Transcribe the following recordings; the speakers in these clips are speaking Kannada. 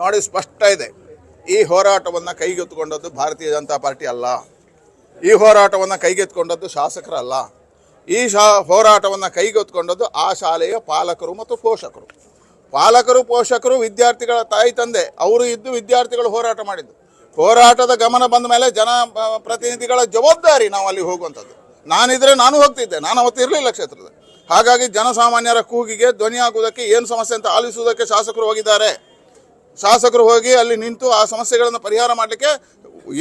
ನೋಡಿ, ಸ್ಪಷ್ಟ ಇದೆ. ಈ ಹೋರಾಟವನ್ನು ಕೈಗೆತ್ತಿಕೊಂಡದ್ದು ಭಾರತೀಯ ಜನತಾ ಪಾರ್ಟಿ ಅಲ್ಲ. ಈ ಹೋರಾಟವನ್ನು ಕೈಗೆತ್ತಿಕೊಂಡದ್ದು ಶಾಸಕರಲ್ಲ. ಈ ಶಾ ಹೋರಾಟವನ್ನು ಕೈಗೆತ್ತಿಕೊಂಡದ್ದು ಆ ಶಾಲೆಯ ಪಾಲಕರು ಮತ್ತು ಪೋಷಕರು. ಪಾಲಕರು, ಪೋಷಕರು, ವಿದ್ಯಾರ್ಥಿಗಳ ತಾಯಿ, ತಂದೆ, ಅವರು ಇದ್ದು ವಿದ್ಯಾರ್ಥಿಗಳು ಹೋರಾಟ ಮಾಡಿದ್ದು. ಹೋರಾಟದ ಗಮನ ಬಂದ ಮೇಲೆ ಜನ ಪ್ರತಿನಿಧಿಗಳ ಜವಾಬ್ದಾರಿ ನಾವು ಅಲ್ಲಿ ಹೋಗುವಂಥದ್ದು. ನಾನಿದ್ರೆ ನಾನು ಹೋಗ್ತಿದ್ದೆ. ನಾನು ಅವತ್ತು ಇರಲಿಲ್ಲ ಕ್ಷೇತ್ರದಲ್ಲಿ. ಹಾಗಾಗಿ ಜನಸಾಮಾನ್ಯರ ಕೂಗಿಗೆ ಧ್ವನಿಯಾಗುವುದಕ್ಕೆ ಏನು ಸಮಸ್ಯೆ ಅಂತ ಆಲಿಸುವುದಕ್ಕೆ ಶಾಸಕರು ಹೋಗಿದ್ದಾರೆ. ಶಾಸಕರು ಹೋಗಿ ಅಲ್ಲಿ ನಿಂತು ಆ ಸಮಸ್ಯೆಗಳನ್ನು ಪರಿಹಾರ ಮಾಡಲಿಕ್ಕೆ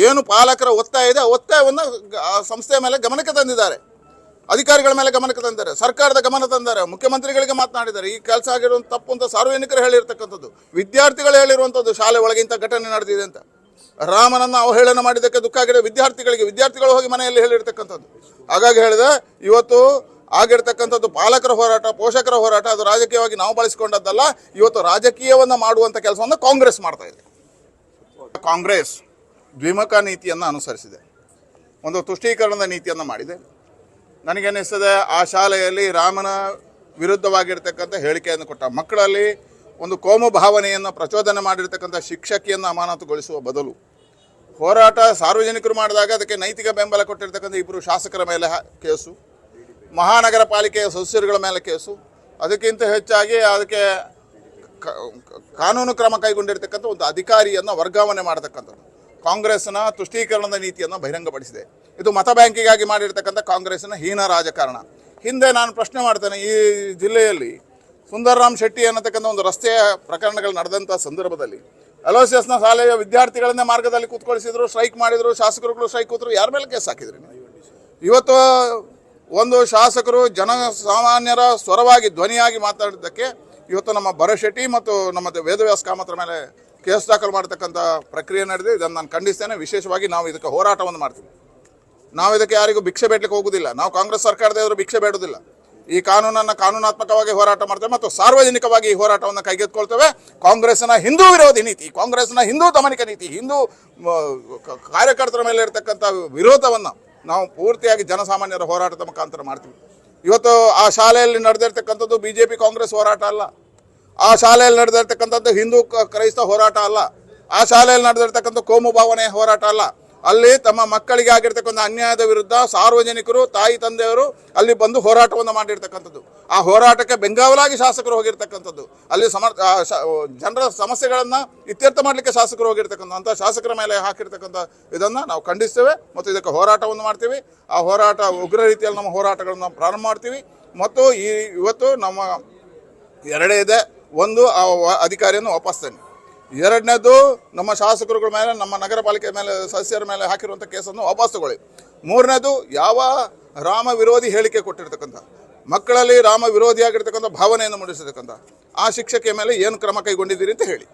ಏನು ಪಾಲಕರ ಒತ್ತಾಯ ಇದೆ ಒತ್ತಾಯವನ್ನು ಆ ಸಂಸ್ಥೆಯ ಮೇಲೆ ಗಮನಕ್ಕೆ ತಂದಿದ್ದಾರೆ. ಅಧಿಕಾರಿಗಳ ಮೇಲೆ ಗಮನಕ್ಕೆ ತಂದಿದ್ದಾರೆ, ಸರ್ಕಾರದ ಗಮನ ತಂದಿದ್ದಾರೆ, ಮುಖ್ಯಮಂತ್ರಿಗಳಿಗೆ ಮಾತನಾಡಿದ್ದಾರೆ. ಈ ಕೆಲಸ ಆಗಿರುವಂಥ ತಪ್ಪು ಅಂತ ಸಾರ್ವಜನಿಕರು ಹೇಳಿರ್ತಕ್ಕಂಥದ್ದು, ವಿದ್ಯಾರ್ಥಿಗಳು ಹೇಳಿರುವಂಥದ್ದು ಶಾಲೆ ಒಳಗೆ ಇಂಥ ಘಟನೆ ನಡೆದಿದೆ ಅಂತ. ರಾಮನನ್ನು ಅವಹೇಳನ ಮಾಡಿದ್ದಕ್ಕೆ ದುಃಖ ಆಗಿದೆ ವಿದ್ಯಾರ್ಥಿಗಳಿಗೆ, ವಿದ್ಯಾರ್ಥಿಗಳು ಹೋಗಿ ಮನೆಯಲ್ಲಿ ಹೇಳಿರ್ತಕ್ಕಂಥದ್ದು. ಹಾಗಾಗಿ ಹೇಳಿದೆ, ಇವತ್ತು ಆಗಿರ್ತಕ್ಕಂಥದ್ದು ಪಾಲಕರ ಹೋರಾಟ, ಪೋಷಕರ ಹೋರಾಟ, ಅದು ರಾಜಕೀಯವಾಗಿ ನಾವು ಬಳಸಿಕೊಂಡದ್ದಲ್ಲ, ಇವತ್ತು ರಾಜಕೀಯವನ್ನು ಮಾಡುವಂಥ ಕೆಲಸವನ್ನು ಕಾಂಗ್ರೆಸ್ ಮಾಡ್ತಾ ಇದೆ. ಕಾಂಗ್ರೆಸ್ ದ್ವಿಮುಖ ನೀತಿಯನ್ನು ಅನುಸರಿಸಿದೆ. ಒಂದು ತುಷ್ಟೀಕರಣದ ನೀತಿಯನ್ನು ಮಾಡಿದೆ. ನನಗನ್ನಿಸ್ತದೆ ಆ ಶಾಲೆಯಲ್ಲಿ ರಾಮನ ವಿರುದ್ಧವಾಗಿರ್ತಕ್ಕಂಥ ಹೇಳಿಕೆಯನ್ನು ಕೊಟ್ಟ ಮಕ್ಕಳಲ್ಲಿ ಒಂದು ಕೋಮು ಭಾವನೆಯನ್ನು ಪ್ರಚೋದನೆ ಮಾಡಿರ್ತಕ್ಕಂಥ ಶಿಕ್ಷಕಿಯನ್ನು ಅಮಾನತುಗೊಳಿಸುವ ಬದಲು ಹೋರಾಟ ಸಾರ್ವಜನಿಕರು ಮಾಡಿದಾಗ ಅದಕ್ಕೆ ನೈತಿಕ ಬೆಂಬಲ ಕೊಟ್ಟಿರ್ತಕ್ಕಂಥ ಇಬ್ಬರು ಶಾಸಕರ ಮೇಲೆ ಕೇಸು. ಮಹಾನಗರ ಪಾಲಿಕೆಯ ಸದಸ್ಯರುಗಳ ಮೇಲೆ ಕೇಸು. ಅದಕ್ಕಿಂತ ಹೆಚ್ಚಾಗಿ ಅದಕ್ಕೆ ಕಾನೂನು ಕ್ರಮ ಕೈಗೊಂಡಿರ್ತಕ್ಕಂಥ ಒಂದು ಅಧಿಕಾರಿಯನ್ನು ವರ್ಗಾವಣೆ ಮಾಡತಕ್ಕಂಥದ್ದು. ಕಾಂಗ್ರೆಸ್ನ ತುಷ್ಟೀಕರಣದ ನೀತಿಯನ್ನು ಬಹಿರಂಗಪಡಿಸಿದೆ. ಇದು ಮತ ಬ್ಯಾಂಕಿಗಾಗಿ ಮಾಡಿರ್ತಕ್ಕಂಥ ಕಾಂಗ್ರೆಸ್ನ ಹೀನ ರಾಜಕಾರಣ. ಹಿಂದೆ ನಾನು ಪ್ರಶ್ನೆ ಮಾಡ್ತೇನೆ, ಈ ಜಿಲ್ಲೆಯಲ್ಲಿ ಸುಂದರರಾಮ್ ಶೆಟ್ಟಿ ಅನ್ನತಕ್ಕಂಥ ಒಂದು ರಸ್ತೆಯ ಪ್ರಕರಣಗಳು ನಡೆದಂಥ ಸಂದರ್ಭದಲ್ಲಿ ಅಲೋಸಿಯಸ್ನ ಶಾಲೆಯ ವಿದ್ಯಾರ್ಥಿಗಳನ್ನೇ ಮಾರ್ಗದಲ್ಲಿ ಕೂತ್ಕೊಳಿಸಿದ್ರು, ಸ್ಟ್ರೈಕ್ ಮಾಡಿದರು, ಶಾಸಕರುಗಳು ಸ್ಟ್ರೈಕ್ ಕೂತರು, ಯಾರ ಮೇಲೆ ಕೇಸ್ ಹಾಕಿದ್ರಿ? ಇವತ್ತು ಒಂದು ಶಾಸಕರು ಜನಸಾಮಾನ್ಯರ ಸ್ವರವಾಗಿ ಧ್ವನಿಯಾಗಿ ಮಾತಾಡಿದ್ದಕ್ಕೆ ಇವತ್ತು ನಮ್ಮ ಭರಶೆಟ್ಟಿ ಮತ್ತು ನಮ್ಮ ವೇದವ್ಯಾಸ ಕಾಮತ್ರ ಮೇಲೆ ಕೇಸ್ ದಾಖಲು ಮಾಡತಕ್ಕಂಥ ಪ್ರಕ್ರಿಯೆ ನಡೆದಿದೆ. ಇದನ್ನು ನಾನು ಖಂಡಿಸ್ತೇನೆ. ವಿಶೇಷವಾಗಿ ನಾವು ಇದಕ್ಕೆ ಹೋರಾಟವನ್ನು ಮಾಡ್ತೀವಿ. ನಾವು ಇದಕ್ಕೆ ಯಾರಿಗೂ ಭಿಕ್ಷೆ ಬೇಡಲಿಕ್ಕೆ ಹೋಗುದಿಲ್ಲ. ನಾವು ಕಾಂಗ್ರೆಸ್ ಸರ್ಕಾರದ ಎದುರು ಭಿಕ್ಷೆ ಬೇಡುವುದಿಲ್ಲ ಈ ಕಾನೂನನ್ನು ಕಾನೂನಾತ್ಮಕವಾಗಿ ಹೋರಾಟ ಮಾಡ್ತೇವೆ ಮತ್ತು ಸಾರ್ವಜನಿಕವಾಗಿ ಈ ಹೋರಾಟವನ್ನು ಕೈಗೆತ್ತಿಕೊಳ್ತೇವೆ. ಕಾಂಗ್ರೆಸ್ನ ಹಿಂದೂ ವಿರೋಧಿ ನೀತಿ ಕಾಂಗ್ರೆಸ್ನ ಹಿಂದೂ ದಮನಿಕ ನೀತಿ, ಹಿಂದೂ ಕಾರ್ಯಕರ್ತರ ಮೇಲೆ ಇರತಕ್ಕಂಥ ವಿರೋಧವನ್ನು ನಾವು ಪೂರ್ತಿಯಾಗಿ ಜನಸಾಮಾನ್ಯರ ಹೋರಾಟದ ಮುಖಾಂತರ ಮಾಡ್ತೀವಿ. ಇವತ್ತು ಆ ಶಾಲೆಯಲ್ಲಿ ನಡೆದಿರ್ತಕ್ಕಂಥದ್ದು ಬಿ ಜೆ ಪಿ ಕಾಂಗ್ರೆಸ್ ಹೋರಾಟ ಅಲ್ಲ. ಆ ಶಾಲೆಯಲ್ಲಿ ನಡೆದಿರ್ತಕ್ಕಂಥದ್ದು ಹಿಂದೂ ಕ್ರೈಸ್ತ ಹೋರಾಟ ಅಲ್ಲ. ಆ ಶಾಲೆಯಲ್ಲಿ ನಡೆದಿರ್ತಕ್ಕಂಥ ಕೋಮು ಭಾವನೆ ಹೋರಾಟ ಅಲ್ಲ. ಅಲ್ಲಿ ತಮ್ಮ ಮಕ್ಕಳಿಗೆ ಆಗಿರ್ತಕ್ಕಂಥ ಅನ್ಯಾಯದ ವಿರುದ್ಧ ಸಾರ್ವಜನಿಕರು, ತಾಯಿ, ತಂದೆಯವರು ಅಲ್ಲಿ ಬಂದು ಹೋರಾಟವನ್ನು ಮಾಡಿರ್ತಕ್ಕಂಥದ್ದು. ಆ ಹೋರಾಟಕ್ಕೆ ಬೆಂಗಾವಲಾಗಿ ಶಾಸಕರು ಹೋಗಿರ್ತಕ್ಕಂಥದ್ದು. ಅಲ್ಲಿ ಸಮರ್ ಜನರ ಸಮಸ್ಯೆಗಳನ್ನು ಇತ್ಯರ್ಥ ಮಾಡಲಿಕ್ಕೆ ಶಾಸಕರು ಹೋಗಿರ್ತಕ್ಕಂಥ, ಅಂಥ ಶಾಸಕರ ಮೇಲೆ ಹಾಕಿರ್ತಕ್ಕಂಥ ಇದನ್ನು ನಾವು ಖಂಡಿಸ್ತೇವೆ ಮತ್ತು ಇದಕ್ಕೆ ಹೋರಾಟವನ್ನು ಮಾಡ್ತೀವಿ. ಆ ಹೋರಾಟ ಉಗ್ರ ರೀತಿಯಲ್ಲಿ ನಮ್ಮ ಹೋರಾಟಗಳನ್ನು ಪ್ರಾರಂಭ ಮಾಡ್ತೀವಿ. ಮತ್ತು ಈ, ಇವತ್ತು ನಮ್ಮ ಎರಡೇ ಇದೆ. ಒಂದು ಆ, ಅಧಿಕಾರಿಯನ್ನು ವಾಪಸ್ತೇನೆ ಎರಡನೇದು ನಮ್ಮ ಶಾಸಕರುಗಳ ಮೇಲೆ, ನಮ್ಮ ನಗರ ಪಾಲಿಕೆ ಮೇಲೆ, ಸದಸ್ಯರ ಮೇಲೆ ಹಾಕಿರುವಂಥ ಕೇಸನ್ನು ವಾಪಸ್ ತಗೊಳ್ಳಿ ಮೂರನೇದು ಯಾವ ರಾಮ ವಿರೋಧಿ ಹೇಳಿಕೆ ಕೊಟ್ಟಿರ್ತಕ್ಕಂಥ, ಮಕ್ಕಳಲ್ಲಿ ರಾಮ ವಿರೋಧಿಯಾಗಿರ್ತಕ್ಕಂಥ ಭಾವನೆಯನ್ನು ಮೂಡಿಸಿರ್ತಕ್ಕಂಥ ಆ ಶಿಕ್ಷಕಿಯ ಮೇಲೆ ಏನು ಕ್ರಮ ಕೈಗೊಂಡಿದ್ದೀರಿ ಅಂತ ಹೇಳಿ.